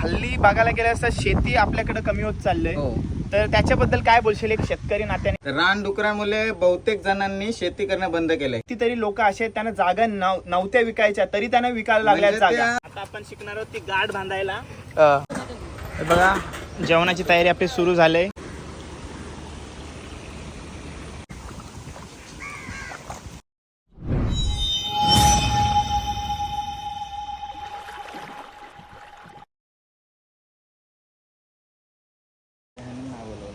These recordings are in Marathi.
हल्ली बघायला गेलं असता शेती आपल्याकडे कमी होत चाललंय. हो. तर त्याच्याबद्दल काय बोलशील एक शेतकरी नात्याने? रानडुकरामुळे बहुतेक जणांनी शेती करणं बंद केलंय. कितीतरी लोक असे आहेत, त्यांना जागा नव- नव्हत्या विकायच्या तरी त्यांना विकायला लागल्या म्हणजे जागा. त्या- आता आपण शिकणार आहोत ती गाठ बांधायला. बघा जेवणाची तयारी आपली सुरू झाली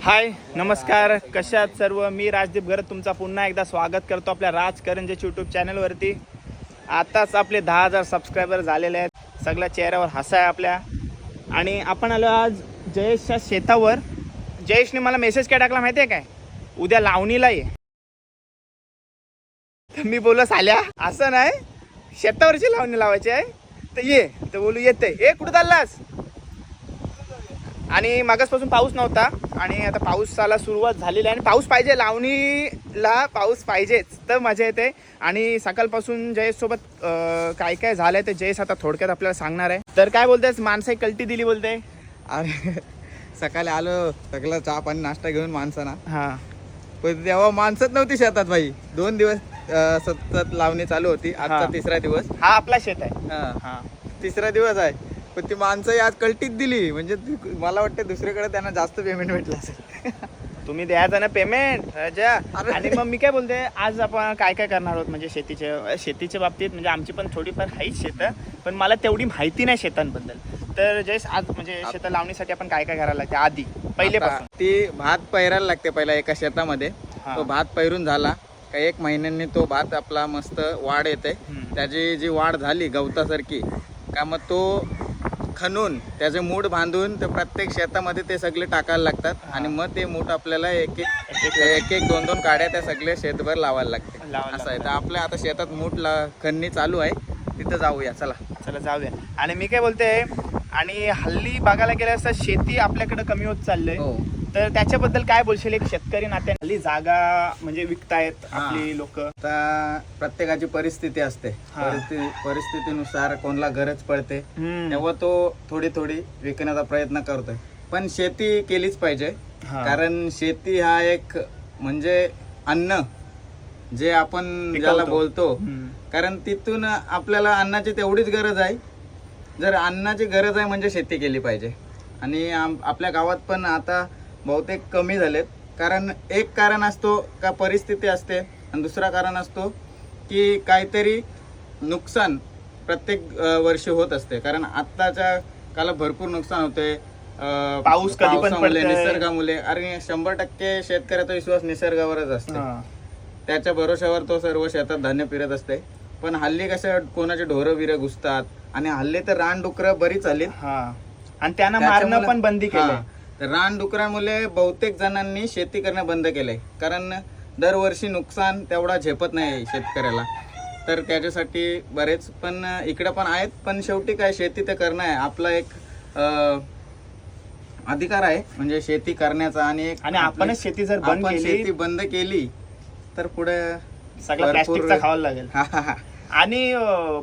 हाय नमस्कार. कशात सर्व? मी राजदीप गरत तुमचा पुन्हा एकदा स्वागत करतो आपल्या राज करंजेच्या यूट्यूब चॅनलवरती आताच आपले दहा हजार सबस्क्रायबर झालेले आहेत. सगळ्या चेहऱ्यावर हसा आहे आपल्या. आणि आपण आलो आज जयेशच्या शेतावर. जयेशने मला मेसेज काय टाकला माहिती आहे काय? उद्या लावणीला ये. तर मी बोललो साल्या असं नाही. शेतावरची लावणी लावायची आहे. तर ये तर बोलू येते ये कुठं चाललास? आणि मागासपासून पाऊस नव्हता आणि आता पावसाला सुरुवात झालेली आहे. आणि पाऊस पाहिजे लावणीला पाऊस पाहिजेच. तर मजा येते. आणि सकाळपासून जयेश सोबत अं, काय काय झालंय ते जयेश आता थोडक्यात आपल्याला सांगणार आहे. तर काय बोलतेस? माणसं एक कल्टी दिली बोलते. अरे सकाळी आलो सगळं चहा पाणी नाश्ता घेऊन माणसाना. हा. पण तेव्हा माणसंच नव्हती शेतात भाई दोन दिवस सतत लावणी चालू होती. आजचा. तिसरा दिवस. हा आपला शेत आहे. हा. हा. तिसरा दिवस आहे. पण ती माणसं आज कल्टीत दिली. म्हणजे मला वाटतं दुसरीकडे त्यांना जास्त पेमेंट भेटलं असेल. तुम्ही द्यायचं ना पेमेंट. आणि मग मी काय बोलते आज आपण काय काय करणार आहोत? म्हणजे शेतीचे शेतीच्या बाबतीत म्हणजे आमची पण थोडीफार आहेच शेतं पण मला तेवढी माहिती नाही शेतांबद्दल. तर जयेश आज म्हणजे शेतं लावणीसाठी आपण काय काय करायला लागते? आधी आता ती भात पैरायला लागते पहिला एका शेतामध्ये. तो भात पैरून झाला. का एक महिन्यांनी तो भात आपला मस्त वाढ येते. त्याची जी वाढ झाली गवतासारखी का मग तो खणून त्याचे मूठ बांधून ते प्रत्येक शेतामध्ये ते सगळे टाकायला लागतात. आणि मग ते मूठ आपल्याला एक एक एक एक दोन दोन काड्या त्या सगळे शेतभर लावायला लागते. असं आहे. तर आपल्या आता शेतात मूठ ला खणणी चालू आहे. तिथं जाऊया. चला. चला जाऊया. आणि मी काय बोलते आणि हल्ली बघायला गेलं असता शेती आपल्याकडे कमी होत चाललंय. हो. तर त्याच्याबद्दल काय बोलशील? एक शेतकरी नात्याने हल्ली जागा म्हणजे विकतायत. आपली लोक. आता प्रत्येकाची परिस्थिती असते. हा. परिस्थिती परिस्थितीनुसार कोणाला गरज पडते तेव्हा तो थोडी थोडी विकण्याचा प्रयत्न करतोय. पण शेती केलीच पाहिजे. कारण शेती हा एक म्हणजे अन्न जे आपण ज्याला. बोलतो. कारण तिथून आपल्याला अन्नाची तेवढीच गरज आहे. जर अन्नाची गरज आहे म्हणजे शेती केली पाहिजे. आणि आम- आपल्या गावात पण आता बहुतेक कमी झालेत. कारण एक कारण असतो का परिस्थिती असते आणि दुसरा कारण असतो की काहीतरी नुकसान प्रत्येक वर्षी होत असते. कारण आत्ताच्या काळात भरपूर नुकसान होते पाऊस कधी पण. निसर्गामुळे. अरे शंभर टक्के शेतकऱ्याचा विश्वास निसर्गावरच असते त्याच्या भरोश्यावर तो सर्व शेतात धान्य फिरत असते पण हल्ली कसं कोणाचे ढोरं बिरं घुसतात आणि हल्ली तर रानडुकरं बरीच आलीत. हा. आणि त्यांना मारणं पण बंदी केलंय. हा. तर रानडुकरामुळे बहुतेक जणांनी शेती करणं बंद केलंय. कारण दरवर्षी नुकसान तेवढा झेपत नाही शेतकऱ्याला. तर त्याच्यासाठी बरेच पण इकडे पण आहेत पण शेवटी काय शेती तर करणं आहे. आपला एक अधिकार आहे. म्हणजे शेती करण्याचा आणि एक आणि आपणच शेती जर बंद आपण केली शेती बंद केली तर पुढे सगळं प्लॅस्टिकचा खावायला लागेल. आणि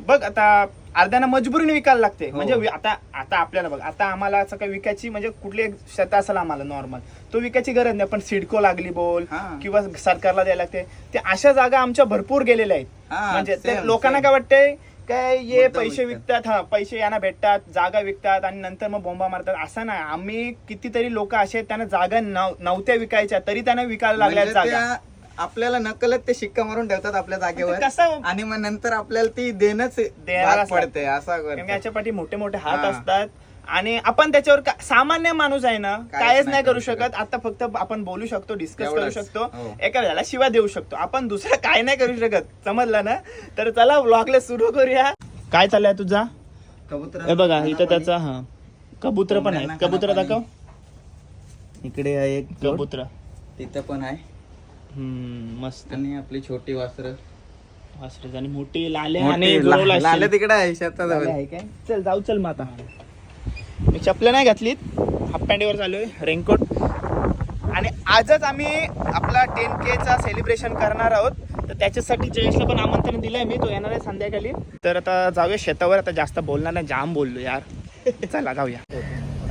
बघ आता अर्ध्याना मजबुरीने विकायला लागते हो. म्हणजे आता आता आपल्याला बघ आता आम्हाला असं काही विकायची म्हणजे कुठली एक शेत असेल आम्हाला नॉर्मल तो विकायची गरज नाही पण सिडको लागली बोल हा. किंवा सरकारला द्यायला लागते ते अशा जागा आमच्या भरपूर गेलेल्या आहेत हा, म्हणजे ते same, लोकांना same. काय वाटतंय काय ये मुद्दाम पैसे विकतात. विकतात हा पैसे यांना भेटतात जागा विकतात आणि नंतर मग बोंबा मारतात असं नाही आम्ही कितीतरी लोक असे आहेत त्यांना जागा नव- नव्हत्या विकायच्या तरी त्यांना विकायला लागल्या म्हणजे जागा आपल्याला नकलत ते शिक्का मारून ठेवतात आपल्या जागेवर. कसं? आणि मग नंतर आपल्याला ती देणंच द्यायलाच भाग पडते असा कारण करतात. याच्या पाठी मोठे मोठे हात हा. असतात. आणि आपण त्याच्यावर का- सामान्य माणूस आहे ना कायच नाही करू शकत. आता फक्त आपण बोलू शकतो डिस्कस करू एवढंच. शकतो. हो. एका वेळेला शिवा देऊ शकतो. आपण दुसरं काय नाही करू शकत. समजलं ना? तर चला व्लॉगला सुरू करूया. काय चाललंय तुझा? कबुतरांना हे बघा इथं त्याचा हा. कबूतर पण आहे कोंबड्यांना कबूतर दाखव. इकडे आहे एक. कबूतर. तिथं पण आहे. मस्त. आणि आपली छोटी वासर. वासरे आणि मोठी लाले आणि लाल. तिकडे आहे शेतात आहे काय? चल जाऊ चल मग आता. मी चपल्या नाही घातलीत. हाफ पॅन्टीवर चालू आहे रेनकोट. आणि आजच आम्ही आपला टेन केचा सेलिब्रेशन करणार आहोत. तर त्याच्यासाठी जयेशला पण आमंत्रण दिलंय मी. तो येणार आहे संध्याकाळी. तर आता जाऊया शेतावर. आता जास्त बोलणार नाही जाम बोललो यार. चला जाऊया.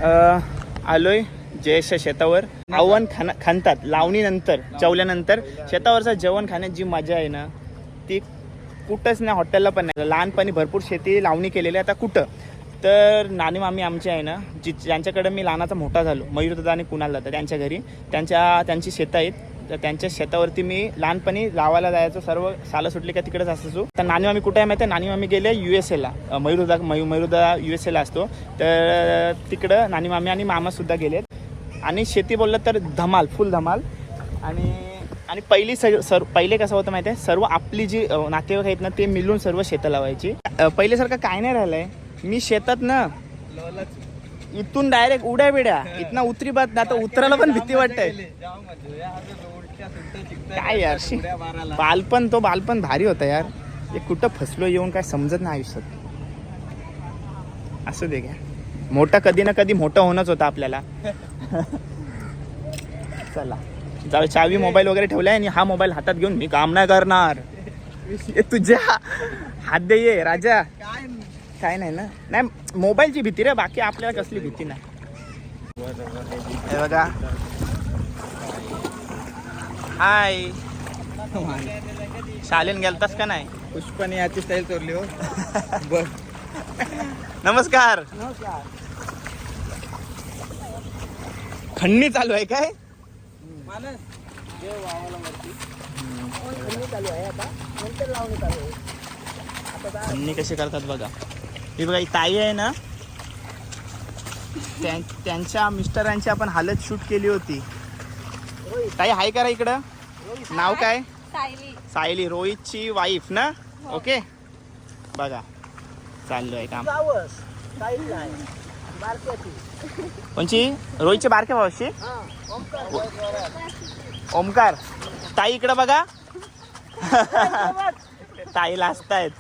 अ, आलोय. जयेशच्या शेतावर आव्हान खाना खाणतात लावणीनंतर जेवल्यानंतर शेतावरचं जेवण खाण्यात जी मजा आहे ना ती कुठंच नाही हॉटेलला पण नाही. लहानपणी भरपूर शेती लावणी केलेली आहे. आता कुठं? तर नानी मामी आमचे आहे ना जी ज्यांच्याकडे मी लहानाचा मोठा झालो मयूरदादा आणि कुणाल दादा त्यांच्या घरी त्यांच्या त्यांची शेतं आहेत. तर त्यांच्या शेतावरती मी लहानपणी लावायला जायचो सर्व सालं सुटली का तिकडेच असायचो. तर नानी मामी कुठे आहे माहिती आहे? नानी मामी गेले यू एस एला मयूरदा मयू मयूरदा यू एस एला असतो. तर तिकडं नानी मामी आणि मामासुद्धा गेलेत. आणि शेती बोललं तर धमाल फुल धमाल. आणि आणि पहिली सर सर पहिले कसं होतं माहिती आहे? सर्व आपली जी नातेवाईक आहेत ना ते मिळून सर्व शेतं लावायची. पहिल्यासारखं काय नाही राहिलंय. मी शेतात ना इथून डायरेक्ट उड्या बिड्या इथनं उतरी बात आता उतरायला पण भीती वाटते. काय यार बालपण तो बालपण भारी होता यार. हे कुठं फसलो येऊन काय समजत नाही आयुष्यात. असं दे घ्या. मोठा कधी ना कधी मोठं होणंच होतं आपल्याला. चला. जाऊ चावी मोबाईल वगैरे ठेवलाय आणि हा मोबाईल हातात घेऊन मी काम नाही करणार. तुझ्या हात दे ये राजा. काय नाही ना. नाही मोबाईलची भीती रे बाकी आपल्याला कसली भीती नाही. हे बघा. हाय. शालेन गेलतास का नाही? पुष्पाने याची स्टाईल चोरली हो. बर नमस्कार. खंडणी चालू आहे काय? खंडणी कशी करतात बघा. ही बघा ही ताई आहे ना? त्यां- त्यांच्या मिस्टरांची आपण हालत शूट केली होती. ताई हाय करा इकडं. नाव काय? सायली. सायली रोहितची वाईफ ना? ओके बघा. चाललो आहे काम कोणची? रोहितची बारके भावाशी ओमकार. ताई इकडं बघा. ताई लाजतायत.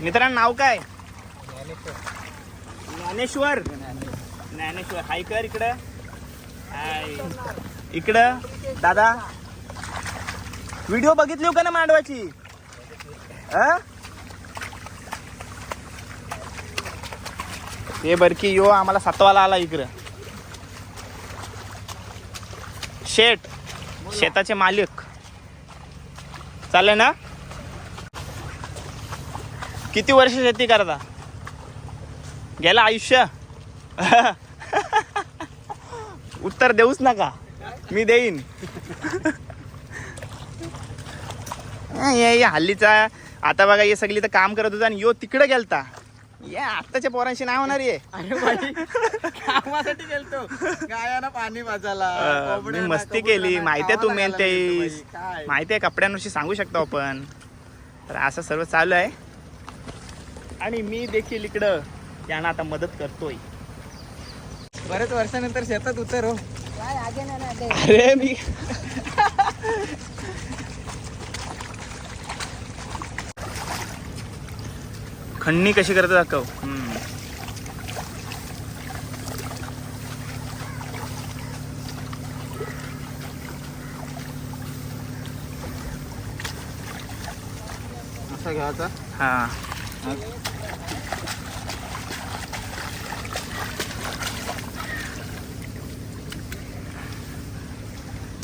मित्रांनो नाव काय? ज्ञानेश्वर. ज्ञानेश्वर. हाय कर इकडं. हाय. इकडं. दादा. व्हिडिओ बघितली हो का ना मांडवाची? हे? बरकी यो आम्हाला सातवाला आला इकडं. शेट शेताचे मालिक. चालेल ना? किती वर्ष शेती करता? गेलं आयुष्य? उत्तर देऊच नका. मी देईन. ये ये हल्लीचा. आता बघा हे सगळी तर काम करत होता आणि यो तिकडे गेलता. या आत्ताच्या पोरांशी नाही होणार ये. अरे बाई कामासाठी गेलतो. गायाना पाणी वाजायला अं, मी कोंबड्यांना, मस्ती केली. माहितीये तू खावायला मेन घालायला ते. गेलतो बाई. काय? माहितीये कपड्यांविषयी सांगू शकतो आपण. तर असं सर्व चालू आहे. आणि मी देखील इकडं यांना आता मदत करतोय. बरेच वर्षानंतर शेतात उतर हो अरे मी खंडणी कशी करतो दाखव. असा घ्यायचा. हा.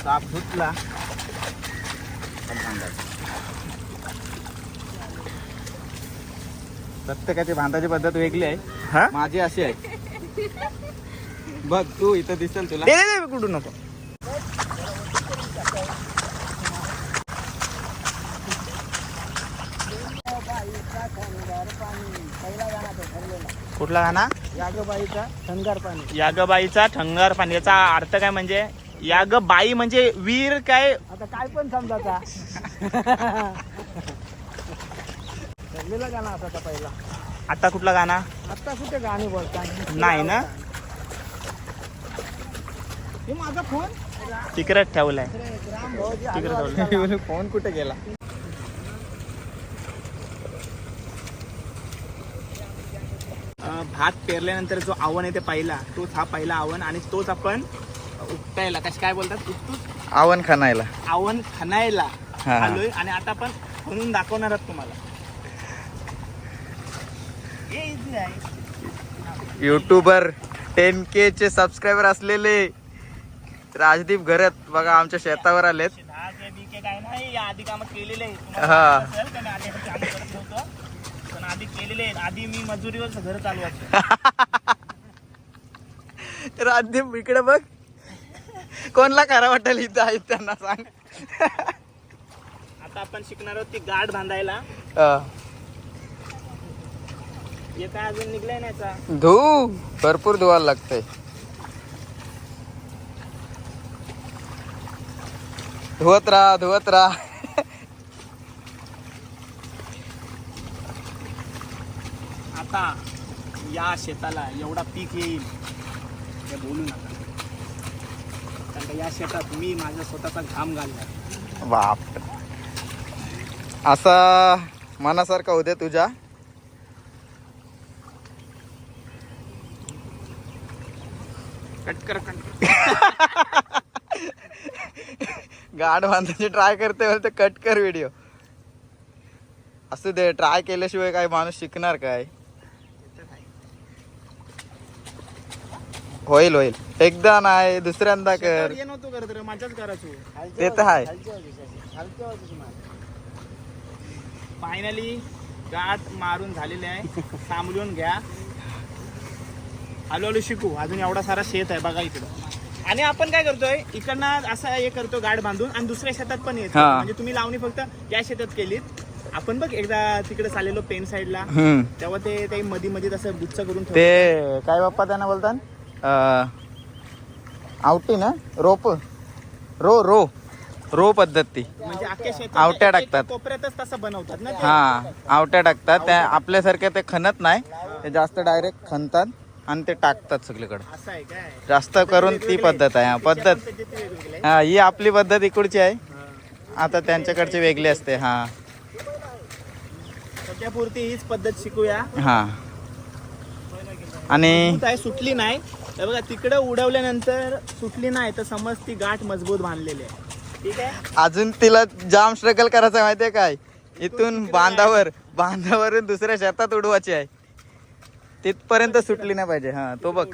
साप धुतला. प्रत्येकाची बांधाची पद्धत वेगळी आहे. हा? माझी अशी आहे. बघ तू इथं दिसेल तुला. दे दे दे कुठू नको. कुठला गाणा? यागबाईचा थंगार पाणी. यागबाईचा ठंगार पाणी. याचा अर्थ काय म्हणजे यागबाई म्हणजे वीर काय? आता काय पण समजाचा ठरलेला गाणं असा पहिला. आता कुठला गाणा? आता कुठे गाणी बोलतात नाही ना. हे माझा फोन? तिकडे ठेवलाय. तिकडे ठेवलाय. फोन कुठे गेला? भात पेरल्यानंतर जो आव्हान आहे ते पहिला तोच हा पहिला आव्हान आणि तोच आपण उपटायला. कश काय बोलतात? उपटूच आवन खणायला. हा. आलोय आणि आता आपण म्हणून दाखवणार आहोत तुम्हाला हे easy आहे युट्यूबर टेन के चे सबस्क्रायबर असलेले राजदीप घरत बघा आमच्या शेतावर आलेत. हा. राजदीप इकडे बघ. कोणला खरा वाटेल इथं? आहेत त्यांना सांग. आता आपण शिकणार आहोत ती गाठ बांधायला. अजून निघलंय. धुऊ भरपूर धुवायला लागतंय. धुवत राहा धुवत राहा. आता या शेताला एवढा पीक येईल. हे बोलू नका. कारण का या शेतात मी माझा स्वतःचा घाम घालणार. बाप असा मनासारखा होते तुझ्या. कर. गाड बांधायची ट्राय करते बोलते कट कर व्हिडिओ असू दे ट्राय केल्याशिवाय काय माणूस शिकणार काय? होईल होईल. एकदा नाही दुसऱ्यांदा कर. ते. तर आहे. फायनली गाठ मारून झालेले आहे. सांभाळून घ्या. हळूहळू शिकू. अजून एवढा सारा शेत आहे बघा इकडं. आणि आपण काय करतोय इकडनं असं हे करतो गाठ बांधून आणि दुसऱ्या शेतात पण येतो. हा. म्हणजे तुम्ही लावणी फक्त या शेतात केलीत. आपण बघ एकदा तिकडे चाललेलो पेन साईडला. हम्म. तेव्हा ते ते मध्ये मध्ये तसं गुच्छ करून ठेवलं. ते काय बाप्पा त्यांना बोलतात? आवटी ना? रोप. Row row. रो पद्धत. ती म्हणजे अख्ख्या शेतात आवट्या एक- एक टाकतात. कोपऱ्यातच तसं बनवतात ना ते. हा आवट्या टाकतात. त्या आपल्यासारखे ते खणत नाही. ते जास्त डायरेक्ट खणतात. आणि ते टाकतात सगळीकडे. असं आहे काय? जास्त करून ती पद्धत आहे हा पद्धत. आहे. हा ही आपली पद्धत इकडची आहे. आता त्यांच्याकडची वेगळी असते हा. सध्यापुरती हीच पद्धत शिकूया. हा. आणि आहे सुटली नाही. हे बघा तिकडे उडवल्यानंतर सुटली नाही तर समज ती गाठ मजबूत बांधलेली आहे. ठीक आहे? अजून तिला जाम स्ट्रगल करायचं माहितीये काय? इथून बांधावर बांधावरून दुसऱ्या शेतात उडवायची आहे. तिथपर्यंत सुटली नाही पाहिजे. हा तो बघ.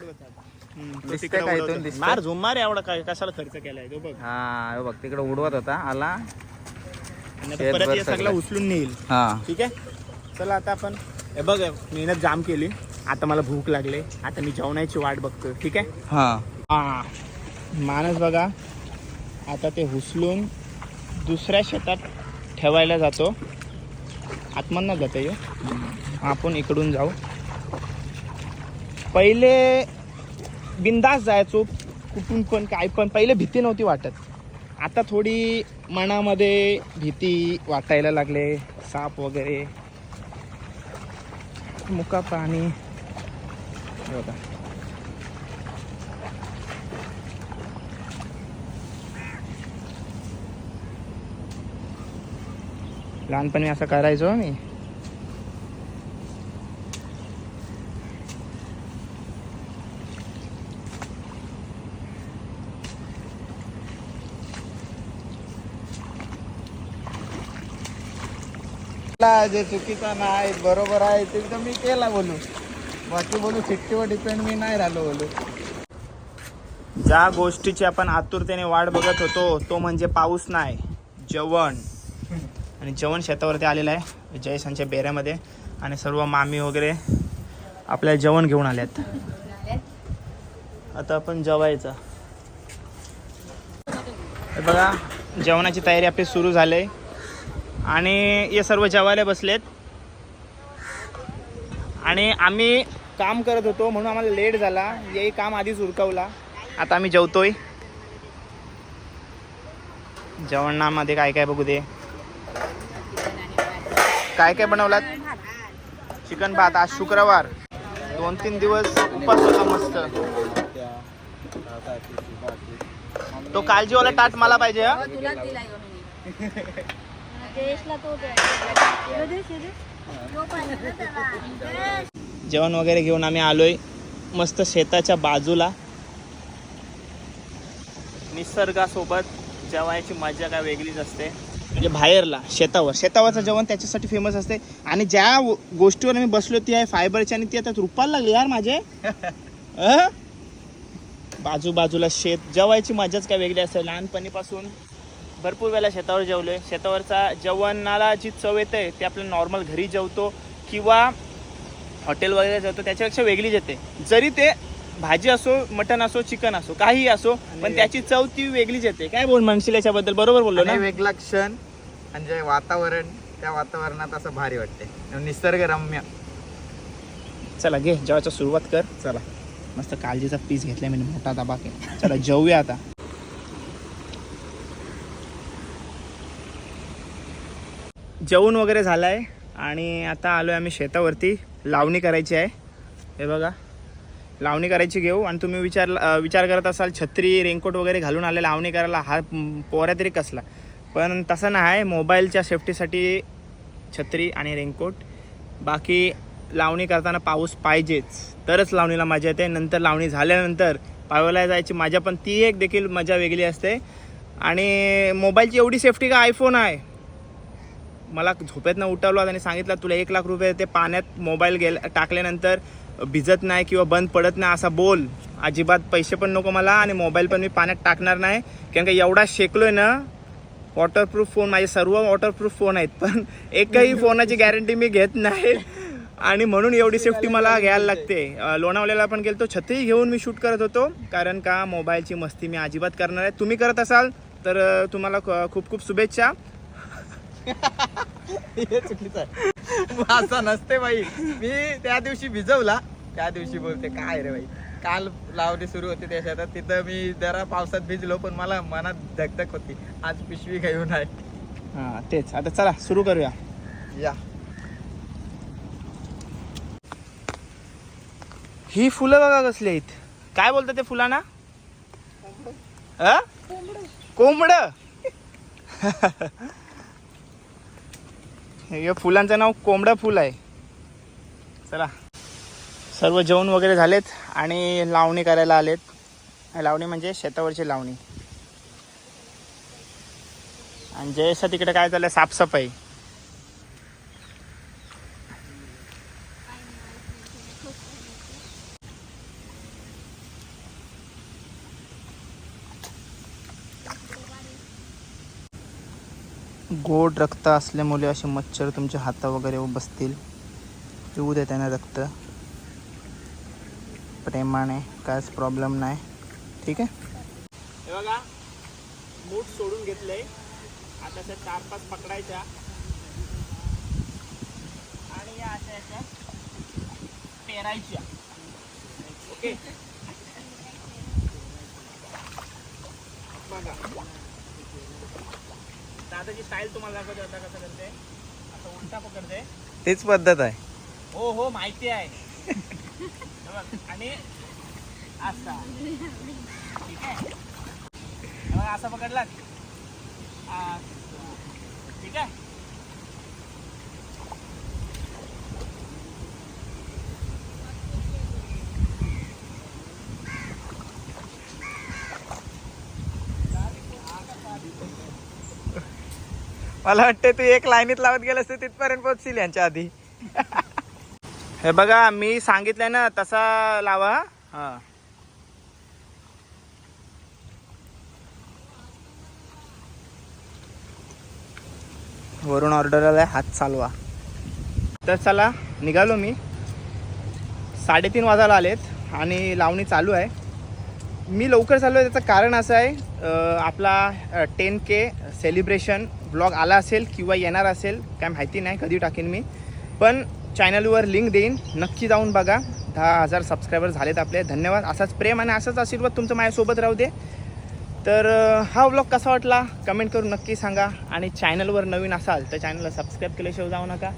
दिसतंय का इथून? उडवतो. दिसतंय? मार एवढा काय कशाला खर्च केलाय तो बघ. हा हे बघ तिकडे उडवत होता आला. आणि आता शेतभर परत सगळं सगळं. उचलून नेईल. हा. ठीक आहे? चला आता आपण हे बघ मेहनत जाम केली. आता मला भूक लागले. आता मी जेवणाची वाट बघतोय ठीक आहे? हा. हा. माणस बघा आता ते हुसलून दुसऱ्या शेतात ठेवायला जातो. आतमधनं जातं यो आपण इकडून जाऊ. पहिले बिंदास जायचो कुठून पण काय पण पहिले भीती नव्हती वाटत. आता थोडी मनामध्ये भीती वाटायला लागले साप वगैरे. मुका प्राणी. बघा. लहानपणी असं करायचो मी जे चुकीचा नाही बरोबर आहे ते तर मी केला बोलू. बाकी बोलू चिठ्ठीवर डिपेंड मी नाही राहिलो बोलू. ज्या गोष्टीची आपण आतुरतेने वाट बघत होतो तो म्हणजे पाऊस नाही जेवण. आणि जेवण शेतावरती आलेलं आहे जयसांच्या बेऱ्यामध्ये. आणि सर्व मामी वगैरे आपल्या जेवण घेऊन आल्यात आता आपण जेवायचं. बघा जेवणाची तयारी आपली सुरू झाली. आणि हे सर्व जेवायला बसलेत. आणि आम्ही काम करत होतो म्हणून आम्हाला लेट झाला. याही काम आधीच उरकवला. आता आम्ही जेवतोय. जेवणामध्ये काय काय बघू दे. काय काय बनवलात? चिकन भात. आज शुक्रवार. दोन तीन दिवस उपास होता मस्त. तो काळजीवाला टाट मला पाहिजे जेवण वगैरे घेऊन आम्ही आलोय मस्त शेताच्या बाजूला. निसर्गासोबत जेवायची मजा काय वेगळीच असते. म्हणजे बाहेरला शेतावर. शेतावरचं जेवण त्याच्यासाठी फेमस असते. आणि ज्या गोष्टीवर मी बसलो ती आहे फायबरची आणि ती आता रुपायला लागली यार माझे. अं? बाजू बाजूला शेत. जेवायची मजाच काय वेगळी असते लहानपणीपासून भरपूर वेळा शेतावर जेवलोय. शेतावरचा जेवणाला जी चव येते ते आपलं नॉर्मल घरी जेवतो किंवा हॉटेल वगैरे जेवतो त्याच्यापेक्षा वेगळीच येते. जरी ते भाजी असो मटन असो चिकन असो काही असो पण त्याची चव ती वेगळीच येते. काय बोल म्हणशील याच्याबद्दल? बरोबर बोललो ना आणि वेगळा क्षण म्हणजे वातावरण त्या वातावरणात असं भारी वाटते. निसर्गरम्य. चला घे. जेवायचा सुरुवात कर. चला. मस्त काळजीचा पीस घेतलाय मी मोठा के चला जेवूया आता. जेवण वगैरे झालंय आणि आता आलो आहे आम्ही शेतावरती. लावणी करायची आहे. हे बघा. लावणी करायची घेऊ आणि तुम्ही विचार विचार करत असाल छत्री रेनकोट वगैरे घालून आले लावणी करायला हा पोऱ्या तरी कसला. पण तसं नाही आहे मोबाईलच्या सेफ्टीसाठी छत्री आणि रेनकोट. बाकी लावणी करताना पाऊस पाहिजेच. तरच लावणीला मजा येते. नंतर लावणी झाल्यानंतर पावायला जायची मजा पण ती एक देखील मजा वेगळी असते. आणि मोबाईलची एवढी सेफ्टी का आयफोन आहे? मला झोपेतनं उठवलं आणि सांगितलं तुला एक लाख रुपये ते पाण्यात मोबाईल गेल टाकल्यानंतर भिजत नाही किंवा बंद पडत नाही असा बोल. अजिबात पैसे पण नको मला आणि मोबाईल पण मी पाण्यात टाकणार नाही. कारण का एवढा शेकलो आहे ना वॉटरप्रूफ फोन माझे सर्व वॉटरप्रूफ फोन आहेत पण एकही फोनाची गॅरंटी मी घेत नाही. आणि म्हणून एवढी सेफ्टी मला घ्यायला लागते. लोणावल्याला लोणावळ्याला पण गेलतो छत्री घेऊन मी शूट करत होतो. कारण का मोबाईलची मस्ती मी अजिबात करणार आहे तुम्ही करत असाल तर तुम्हाला ख- खूप खूप शुभेच्छा. हे चुकीचं आहे. असं नसते बाई. मी त्या दिवशी भिजवला. त्या दिवशी बोलते काय रे बाई? काल लावणी सुरू होती त्या शेतात तिथं मी जरा पावसात भिजलो पण मला मनात धकधक होती. आज पिशवी घेऊन आहे हां तेच. आता चला सुरू करूया. या. ही फुलं बघा कसली आहेत. काय बोलतात ते फुलांना? कोंबड. या फुलांचं नाव कोंबडं फुल आहे. चला. सर्व जेवण वगैरे झालेत आणि लावणी करायला आलेत. लावणी म्हणजे शेतावरची लावणी. आणि जयसा तिकडे काय चाललंय? साफसफाई. गोड रक्त असल्यामुळे असे मच्छर तुमच्या हाता वगैरे बसतील. पिऊ दे त्यांना रक्त. प्रेमाने कायच प्रॉब्लेम नाही. ठीक आहे? हे बघा मूठ सोडून घेतले आता त्या चार पाच पकडायच्या. आणि या अशा याच्या पेरायच्या. ओके? बघा. दादाची स्टाईल तुम्हाला दाखवते आता कसं करते. आता उलटा पकडते. तीच पद्धत आहे. हो हो माहिती आहे. आणि असा. ठीक आहे? हे बघ, असा असा. ठीक आहे? मला वाटतं तू एक लाईनीत लावत गेलास तर तिथपर्यंत पोहोचशील यांच्या आधी. हे बघा मी सांगितलंय ना तसा लावा हा. वरून ऑर्डर आलाय हात चालवा. तर चला निघालो मी. साडेतीन वाजायला आलेत आणि लावणी चालू आहे. मी लवकर चाललो आहे त्याचं कारण असं आहे आपला टेन के सेलिब्रेशन ब्लॉग आला असेल किंवा येणार असेल काय माहिती नाही कधी टाकेन मी. पण चॅनलवर लिंक देईन. नक्की जाऊन बघा. दहा हजार सबस्क्रायबर झालेत आपले. धन्यवाद. असाच प्रेम आणि असाच आशीर्वाद तुमचं माझ्यासोबत राहू दे. तर हा ब्लॉग कसा वाटला? कमेंट करून नक्की सांगा. आणि चॅनलवर नवीन असाल तर चॅनलला सबस्क्राईब केल्याशिवाय जाऊ नका.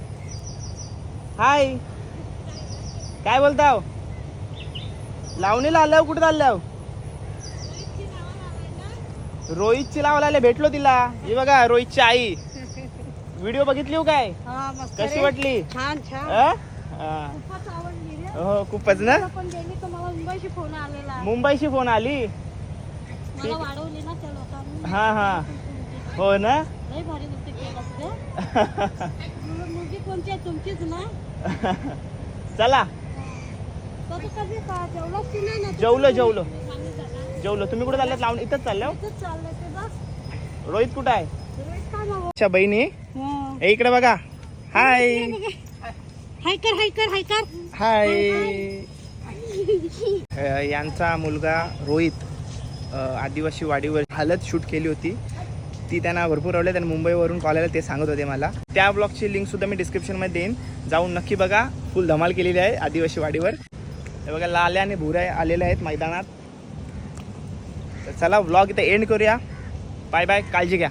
हाय काय बोलताव? लावणीला आल्यावर कुठं चालल्यावर रोहितची लावायला भेटलो तिला. ही बघा रोहितची आई. व्हिडिओ बघितली हो काय? हा मस्त कशी रे. वाटली? छान छान. अ? हा. खूपच आवडली रे. हो खूपच ना? मला पण गेली तर मला मुंबईशी फोन आलेला. मुंबईशी फोन आली? मला वाढवली ना त्या लोकांनी. हा हा. हो ना? लय भारी होती मुलगी कोणती आहे? तुमचीच ना? चला. कधी कधी का जेवलाच की नाही ना? तू? जेवलो जेवलो. सांगितलं जेवलो. तुम्ही कुठे चालल्यात लावून इथंच चालल्या हो? बस रोहित कुठं आहे? अच्छा बहिणी. हा. इकडे बघा. हाय हाय कर हाय कर हाय कर. हाय अ, यांचा मुलगा रोहित आदिवासी वाडीवर हालत शूट केली होती. ती त्यांना भरपूर आवडली त्यांनी मुंबईवरून कॉल आला ते सांगत होते मला. त्या ब्लॉगची लिंक सुद्धा मी डिस्क्रिप्शनमध्ये देईन. जाऊन नक्की बघा. फुल धमाल केलेली आहे आदिवासी वाडीवर. बघा लाल्या आणि भुऱ्या आलेल्या आहेत मैदानात. तर चला व्लॉग इथे एंड करूया. बाय बाय काळजी घ्या.